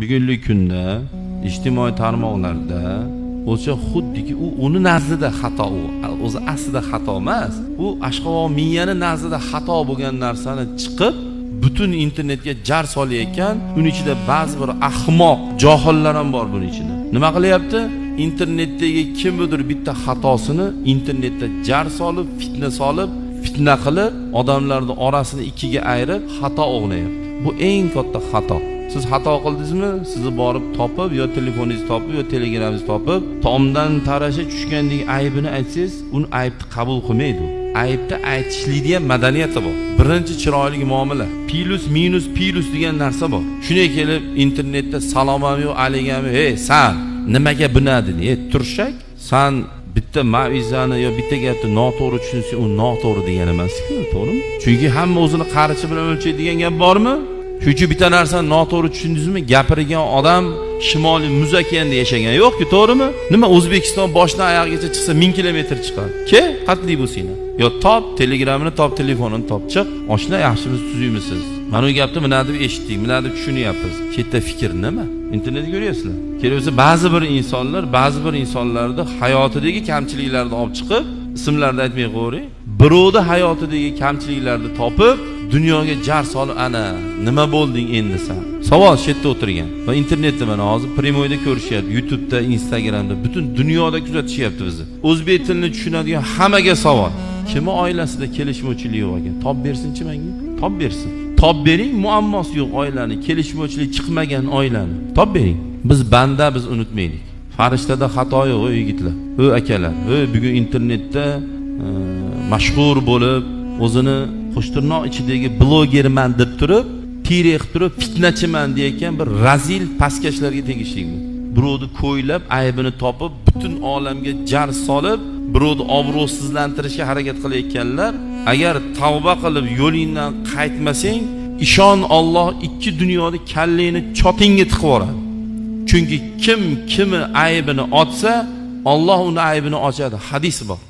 bugungi kunda ijtimoiy tarmoqlarda o'sha xuddiki u uni nazdida xato u o'zi aslida xato emas u ashqavo miyani nazdida xato bo'lgan narsani chiqib butun internetga jar solayotgan uni ichida ba'zi bir ahmoq johillar ham bor buni ichida. Nima qilyapti? Internetdagi kimnidir bitta xatosini internetda jar solib fitna solib fitna qilib odamlarni orasini ikkiga ayirib xato o'g'layapti. Bu eng katta xato. Siz xato qildingizmi sizni borib topib yo telefoningizni topib yo telegramingizni topib tomdan tarasha tushgandek aybini aytsangiz uni aybni qabul qilmaydi. U aybni aytishlikni ham madaniyati bor. Birinchi chiroyli muomala. Plus minus plus degan narsa bor. Shunday kelib internetda salomam yo'q aligami ey san nimaga bunadin ey turshak san bitta mavizani yo bitta gapni noto'g'ri tushunsang u noto'g'ri degani emasku to'g'rimi? Chunki hamma o'zini qarichi bilan o'lchaydigan gap bormi? Narsani noto'g'ri tushundingizmi gapirgan odam shimoliy muz okeanida yashagan yo'qku to'g'rimi nima o'zbekiston boshidan oyog'igacha chiqsa ming kilometr chiqadi ke qatli bo'lsanglar yo top telegramini top telefonini top chiq oshna yaxshimisiz tuzuymisiz mana bu gapni mana deb eshitdik mana deb tushunyapmiz shu yerda fikr nima internetda ko'ryapsizlar kelaversa ba'zi bir insonlar ba'zi bir insonlarni hayotidagi kamchiliklarni olib chiqib ismlarni aytmay qo'yavering birovni hayotidagi kamchiliklarni topib dunyoga jar solib ana nima bo'lding endi san savol shu yerda o'tirgan. Va internetda mana hozir? Prямойda ko'rishyapti youtubeda instagramda. Butun dunyoda kuzatishyapti bizni. O'zbek tilini tushunadigan hammaga savol. Kimni oilasida kelishmovchilik yo'q ekan? Top bersinchi manga top bersin. Top bering muammosi yo'q oilani. Kelishmovchilik chiqmagan oilani. Top bering. Biz banda biz unutmaylik. Farishtada xato yo'q ey yigitlar. Ey akalar. Ey bugun internetda e, mashhur bo'lib o'zini qo'shtirnoq ichidagi blogerman deb turib tirex turib fitnachiman deyayotgan bir razil pastkashlarga tegishli bu birovni ko'ylab aybini topib butun olamga jar solib birovni obro'sizlantirishga harakat qilayotganlar agar tavba qilib yo'lingdan qaytmasang ishon Alloh ikki dunyoni kallangni chotingga tiqib yuboradi. Chunki kim kimi aybini otsa Alloh uni aybini ochadi. Hadis bor.